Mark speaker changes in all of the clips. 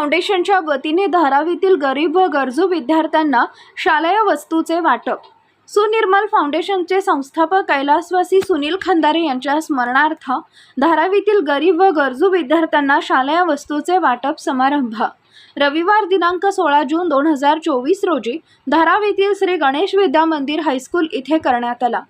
Speaker 1: फाउंडेशनच्या वतीने धारावीतील गरीब व गरजू विद्यार्थ्यांना शालेय वस्तूचे वाटप. सुनिर्मल फाउंडेशनचे संस्थापक कैलासवासी सुनील खंदारे यांच्या स्मरणार्थ धारावीतील गरीब व गरजू विद्यार्थ्यांना शालेय वस्तूचे वाटप समारंभ. रविवार दिनांक सोळा जून दोन हजार चोवीस रोजी धारावीतील श्री गणेश विद्या मंदिर हायस्कूल इथे करण्यात आला.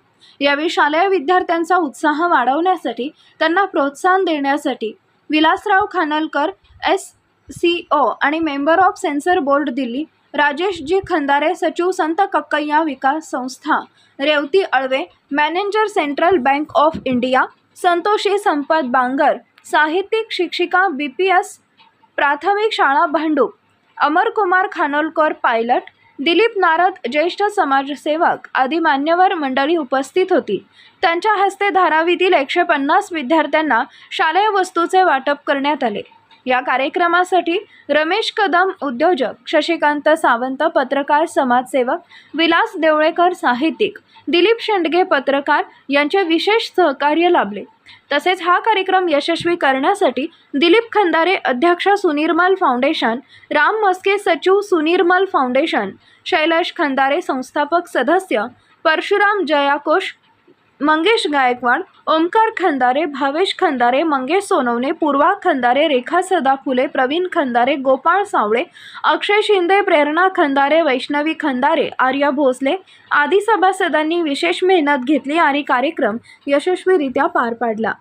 Speaker 1: यावेळी शालेय विद्यार्थ्यांचा उत्साह वाढवण्यासाठी त्यांना प्रोत्साहन देण्यासाठी Vilasrao Khanalkar S. C O आणि member of censor board Delhi Rajeshji Khandare सचिव Sant Kakkayya Vikas Sanstha Revati Alave manager central bank of India Santoshi Sampat Bangar साहित्यिक शिक्षिका बी पी एस प्राथमिक शाळा भांडूप अमरकुमार खानोलकर पायलट दिलीप नारद ज्येष्ठ समाजसेवक आदी मान्यवर मंडळी उपस्थित होती. त्यांच्या हस्ते धारावीतील एकशे पन्नास विद्यार्थ्यांना शालेय वस्तूचे वाटप करण्यात आले. या कार्यक्रमासाठी रमेश कदम उद्योजक शशिकांत सावंत पत्रकार समाजसेवक विलास देवळेकर साहित्यिक दिलीप शेंडगे पत्रकार यांचे विशेष सहकार्य लाभले. तसेच हा कार्यक्रम यशस्वी करण्यासाठी दिलीप खंदारे अध्यक्ष सुनिर्मल फाउंडेशन राम मस्के सचिव सुनिर्मल फाउंडेशन शैलेश खंदारे संस्थापक सदस्य परशुराम जयाकोश मंगेश गायकवाड ओमकार खंदारे भावेश खंदारे मंगेश सोनवणे पूर्वा खंदारे रेखा सदा फुले प्रवीण खंदारे गोपाळ सावळे अक्षय शिंदे प्रेरणा खंदारे वैष्णवी खंदारे आर्या भोसले आदी सभासदांनी विशेष मेहनत घेतली आणि कार्यक्रम यशस्वीरित्या पार पाडला.